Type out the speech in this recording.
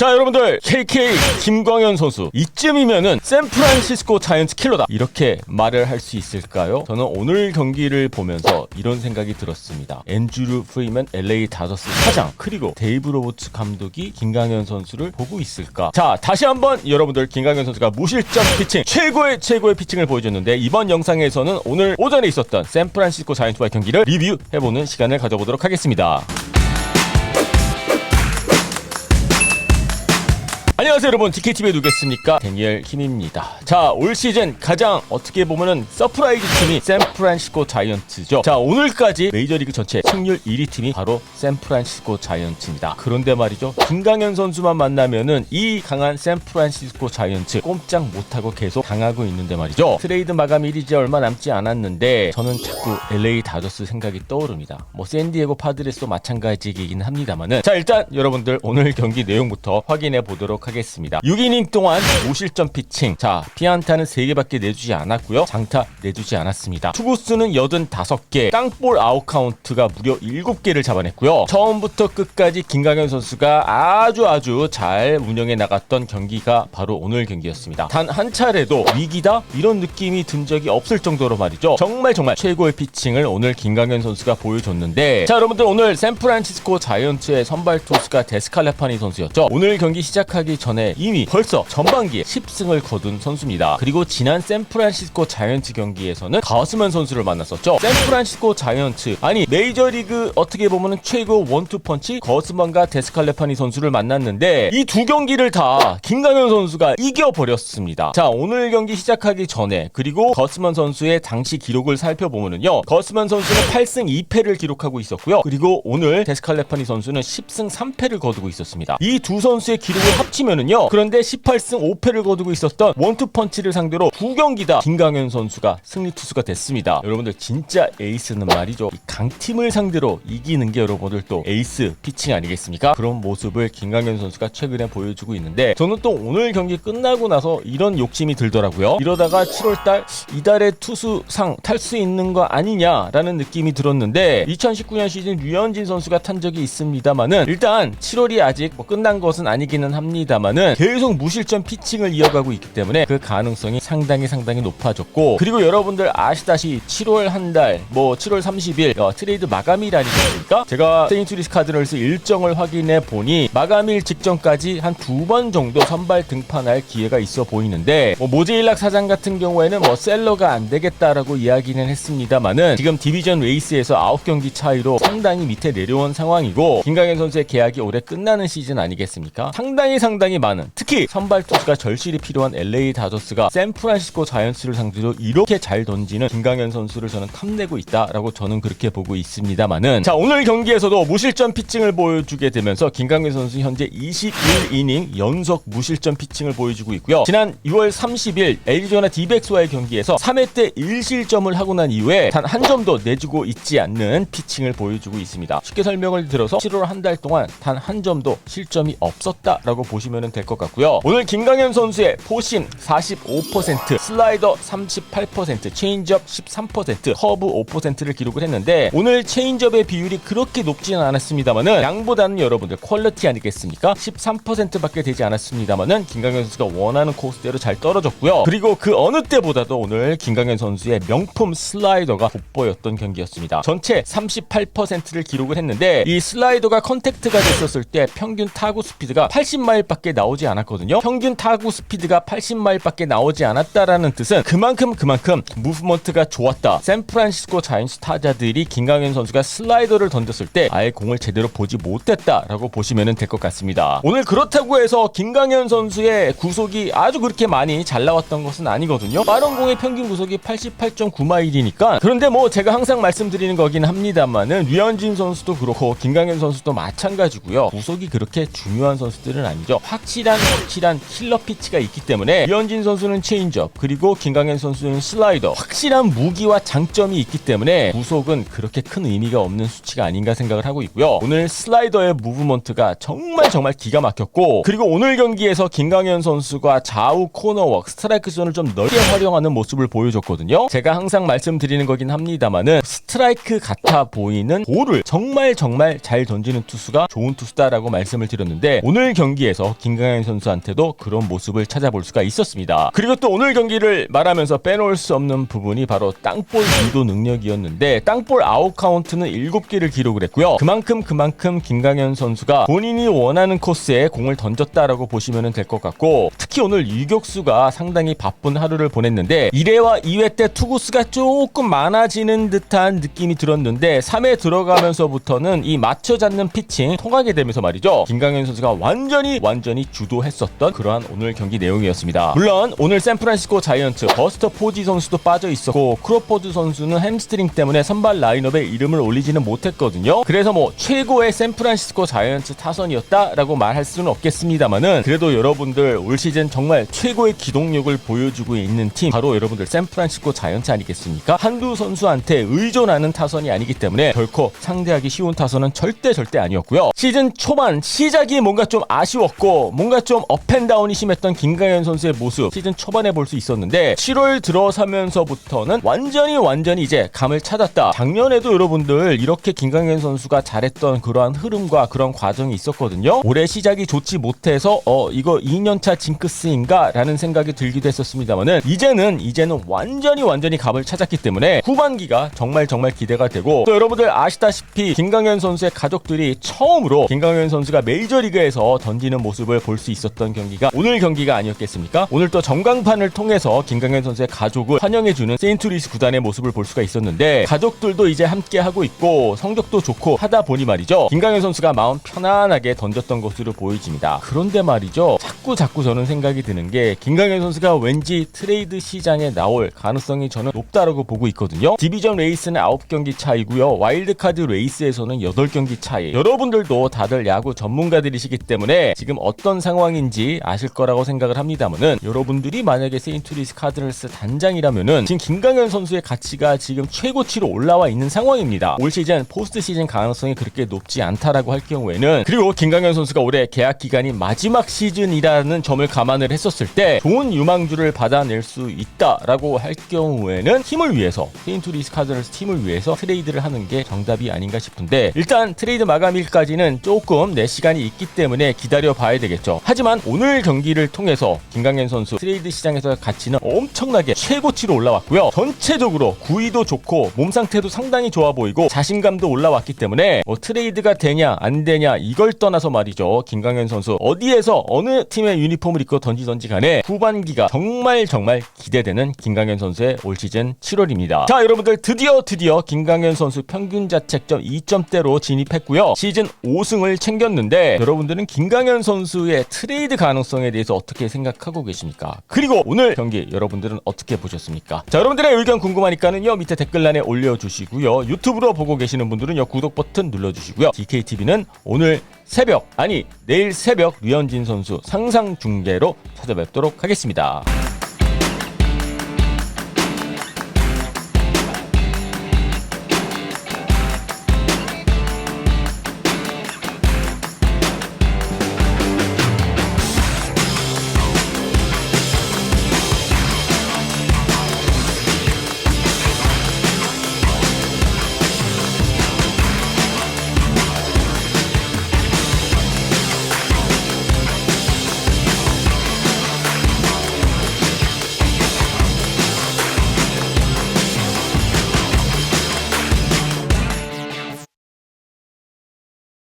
자 여러분들 KK 김광현 선수 이쯤이면은 샌프란시스코 자이언츠 킬러다 이렇게 말을 할 수 있을까요? 저는 오늘 경기를 보면서 이런 생각이 들었습니다. 앤드루 프리맨 LA 다저스 사장 그리고 데이브 로버츠 감독이 김광현 선수를 보고 있을까? 자 다시 한번 여러분들 김광현 선수가 무실점 피칭 최고의 최고의 피칭을 보여줬는데 이번 영상에서는 오늘 오전에 있었던 샌프란시스코 자이언츠와의 경기를 리뷰해보는 시간을 가져보도록 하겠습니다. 안녕하세요 여러분. DKTV에 누겠습니까? 데니엘 힘입니다. 자 올 시즌 가장 어떻게 보면은 서프라이즈 팀이 샌프란시스코 자이언츠죠. 자 오늘까지 메이저리그 전체 승률 1위 팀이 바로 샌프란시스코 자이언츠입니다. 그런데 말이죠. 김강현 선수만 만나면은 이 강한 샌프란시스코 자이언츠 꼼짝 못하고 계속 강하고 있는데 말이죠. 트레이드 마감일이 이제 얼마 남지 않았는데 저는 자꾸 LA 다저스 생각이 떠오릅니다. 뭐 샌디에고 파드레스도 마찬가지이긴 합니다만은 자 일단 여러분들 오늘 경기 내용부터 확인해 보도록 하겠습니다 6이닝 동안 5실점 피칭. 자 피안타는 3개밖에 내주지 않았고요. 장타 내주지 않았습니다. 투구수는 85개. 땅볼 아웃 카운트가 무려 7개를 잡아냈고요. 처음부터 끝까지 김강현 선수가 아주 아주 잘 운영해 나갔던 경기가 바로 오늘 경기였습니다. 단 한 차례도 위기다? 이런 느낌이 든 적이 없을 정도로 말이죠. 정말 정말 최고의 피칭을 오늘 김강현 선수가 보여줬는데 자 여러분들 오늘 샌프란시스코 자이언츠의 선발 투수가 데스칼레파니 선수였죠. 오늘 경기 시작하기 전에 이미 벌써 전반기에 10승을 거둔 선수입니다. 그리고 지난 샌프란시스코 자이언츠 경기에서는 가스만 선수를 만났었죠. 샌프란시스코 자이언츠 아니 메이저리그 어떻게 보면 최고 원투펀치 거스만과 데스칼레파니 선수를 만났는데 이 두 경기를 다 김강현 선수가 이겨버렸습니다. 자 오늘 경기 시작하기 전에 그리고 거스만 선수의 당시 기록을 살펴보면요. 거스만 선수는 8승 2패를 기록하고 있었고요. 그리고 오늘 데스칼레파니 선수는 10승 3패를 거두고 있었습니다. 이 두 선수의 기록을 합치면 은요. 그런데 18승 5패를 거두고 있었던 원투펀치를 상대로 두 경기 다 김강현 선수가 승리 투수가 됐습니다. 여러분들 진짜 에이스는 말이죠. 이 강팀을 상대로 이기는 게 여러분들 또 에이스 피칭 아니겠습니까? 그런 모습을 김강현 선수가 최근에 보여주고 있는데 저는 또 오늘 경기 끝나고 나서 이런 욕심이 들더라고요. 이러다가 7월달 이달의 투수상 탈 수 있는 거 아니냐라는 느낌이 들었는데 2019년 시즌 류현진 선수가 탄 적이 있습니다만은 일단 7월이 아직 뭐 끝난 것은 아니기는 합니다만 은 계속 무실점 피칭을 이어가고 있기 때문에 그 가능성이 상당히 상당히 높아졌고 그리고 여러분들 아시다시 7월 한 달 뭐 7월 30일 어, 트레이드 마감일 아니겠습니까? 제가 세인트리스 카드널스 일정을 확인해 보니 마감일 직전까지 한 두 번 정도 선발 등판할 기회가 있어 보이는데 뭐 모제일락 사장 같은 경우에는 뭐 셀러가 안 되겠다라고 이야기는 했습니다만은 지금 디비전 레이스에서 9경기 차이로 상당히 밑에 내려온 상황이고 김강현 선수의 계약이 올해 끝나는 시즌 아니겠습니까? 상당히 상당히 많은 특히 선발 투수가 절실히 필요한 LA 다저스가 샌프란시스코 자이언츠를 상대로 이렇게 잘 던지는 김강현 선수를 저는 탐내고 있다라고 저는 그렇게 보고 있습니다만은 자 오늘 경기에서도 무실점 피칭을 보여주게 되면서 김강현 선수 현재 21이닝 연속 무실점 피칭을 보여주고 있고요. 지난 6월 30일 애리조나 디백스와의 경기에서 3회 때 1실점을 하고 난 이후에 단 한 점도 내주고 있지 않는 피칭을 보여주고 있습니다. 쉽게 설명을 들어서 7월 한 달 동안 단 한 점도 실점이 없었다라고 보시면 될 것 같고요. 오늘 김강현 선수의 포심 45%, 슬라이더 38%, 체인지업 13%, 커브 5%를 기록을 했는데 오늘 체인지업의 비율이 그렇게 높지는 않았습니다만은 양보다는 여러분들 퀄리티 아니겠습니까? 13%밖에 되지 않았습니다만은 김강현 선수가 원하는 코스대로 잘 떨어졌고요. 그리고 그 어느 때보다도 오늘 김강현 선수의 명품 슬라이더가 돋보였던 경기였습니다. 전체 38%를 기록을 했는데 이 슬라이더가 컨택트가 됐었을 때 평균 타구 스피드가 80마일밖에 나오지 않았거든요. 평균 타구 스피드가 80마일밖에 나오지 않았다라는 뜻은 그만큼 그만큼 무브먼트가 좋았다. 샌프란시스코 자이언츠 타자들이 김강현 선수가 슬라이더를 던졌을 때 아예 공을 제대로 보지 못했다라고 보시면 될 것 같습니다. 오늘 그렇다고 해서 김강현 선수의 구속이 아주 그렇게 많이 잘 나왔던 것은 아니거든요. 빠른 공의 평균 구속이 88.9마일이니까 그런데 뭐 제가 항상 말씀드리는 거긴 합니다만은 류현진 선수도 그렇고 김강현 선수도 마찬가지고요. 구속이 그렇게 중요한 선수들은 아니죠. 확 실한 확실한 킬러 피치가 있기 때문에 류현진 선수는 체인지업 그리고 김강현 선수는 슬라이더 확실한 무기와 장점이 있기 때문에 구속은 그렇게 큰 의미가 없는 수치가 아닌가 생각을 하고 있고요. 오늘 슬라이더의 무브먼트가 정말 정말 기가 막혔고 그리고 오늘 경기에서 김강현 선수가 좌우 코너웍 스트라이크 존을 좀 넓게 활용하는 모습을 보여줬거든요. 제가 항상 말씀드리는 거긴 합니다만은 스트라이크 같아 보이는 볼을 정말 정말 잘 던지는 투수가 좋은 투수다라고 말씀을 드렸는데 오늘 경기에서 김 김강현 선수한테도 그런 모습을 찾아볼 수가 있었습니다. 그리고 또 오늘 경기를 말하면서 빼놓을 수 없는 부분이 바로 땅볼 유도 능력이었는데 땅볼 아웃 카운트는 7개를 기록을 했고요. 그만큼 그만큼 김강현 선수가 본인이 원하는 코스에 공을 던졌다라고 보시면 될 것 같고 특히 오늘 유격수가 상당히 바쁜 하루를 보냈는데 1회와 2회 때 투구수가 조금 많아지는 듯한 느낌이 들었는데 3회 들어가면서부터는 이 맞춰 잡는 피칭 통하게 되면서 말이죠. 김강현 선수가 완전히 완전히 주도했었던 그러한 오늘 경기 내용이었습니다. 물론 오늘 샌프란시스코 자이언츠 버스터 포지 선수도 빠져 있었고 크로포드 선수는 햄스트링 때문에 선발 라인업에 이름을 올리지는 못했거든요. 그래서 뭐 최고의 샌프란시스코 자이언츠 타선이었다라고 말할 수는 없겠습니다만은 그래도 여러분들 올 시즌 정말 최고의 기동력을 보여주고 있는 팀 바로 여러분들 샌프란시스코 자이언츠 아니겠습니까? 한두 선수한테 의존하는 타선이 아니기 때문에 결코 상대하기 쉬운 타선은 절대 절대 아니었고요. 시즌 초반 시작이 뭔가 좀 아쉬웠고 뭔가 좀 업앤다운이 심했던 김강현 선수의 모습 시즌 초반에 볼 수 있었는데 7월 들어서면서부터는 완전히 완전히 이제 감을 찾았다. 작년에도 여러분들 이렇게 김강현 선수가 잘했던 그러한 흐름과 그런 과정이 있었거든요. 올해 시작이 좋지 못해서 어 이거 2년차 징크스인가 라는 생각이 들기도 했었습니다만은 이제는 이제는 완전히 완전히 감을 찾았기 때문에 후반기가 정말 정말 기대가 되고 또 여러분들 아시다시피 김강현 선수의 가족들이 처음으로 김강현 선수가 메이저리그에서 던지는 모습을 볼 수 있었던 경기가 오늘 경기가 아니었겠습니까? 오늘 또 전광판을 통해서 김강현 선수의 가족을 환영해주는 세인트루이스 구단의 모습을 볼 수가 있었는데 가족들도 이제 함께 하고 있고 성적도 좋고 하다 보니 말이죠. 김강현 선수가 마음 편안하게 던졌던 것으로 보여집니다. 그런데 말이죠. 자꾸 자꾸 저는 생각이 드는 게 김강현 선수가 왠지 트레이드 시장에 나올 가능성이 저는 높다라고 보고 있거든요. 디비전 레이스는 9경기 차이고요. 와일드카드 레이스에서는 8경기 차이. 여러분들도 다들 야구 전문가들이시기 때문에 지금 어떤 상황인지 아실 거라고 생각을 합니다만은 여러분들이 만약에 세인트루이스 카드널스 단장이라면은 지금 김강현 선수의 가치가 지금 최고치로 올라와 있는 상황입니다. 올 시즌 포스트 시즌 가능성이 그렇게 높지 않다라고 할 경우에는 그리고 김강현 선수가 올해 계약 기간이 마지막 시즌이라 는 점을 감안을 했었을 때 좋은 유망주를 받아낼 수 있다라고 할 경우에는 팀을 위해서 세인트루이스 카드널스 팀을 위해서 트레이드를 하는 게 정답이 아닌가 싶은데 일단 트레이드 마감일까지는 조금 내 시간이 있기 때문에 기다려 봐야 되겠죠. 하지만 오늘 경기를 통해서 김강현 선수 트레이드 시장에서 가치는 엄청나게 최고치로 올라왔고요. 전체적으로 구위도 좋고 몸 상태도 상당히 좋아 보이고 자신감도 올라왔기 때문에 뭐 트레이드가 되냐 안 되냐 이걸 떠나서 말이죠. 김강현 선수 어디에서 어느 팀의 유니폼을 입고 던지던지 간에 후반기가 정말 정말 기대되는 김강현 선수의 올 시즌 7월입니다. 자 여러분들 드디어 드디어 김강현 선수 평균 자책점 2점대로 진입했고요. 시즌 5승을 챙겼는데 여러분들은 김강현 선수의 트레이드 가능성에 대해서 어떻게 생각하고 계십니까? 그리고 오늘 경기 여러분들은 어떻게 보셨습니까? 자 여러분들의 의견 궁금하니까는요 밑에 댓글란에 올려주시고요. 유튜브로 보고 계시는 분들은요 구독 버튼 눌러주시고요. DKTV는 오늘 새벽 아니 내일 새벽 류현진 선수 상상 중계로 찾아뵙도록 하겠습니다.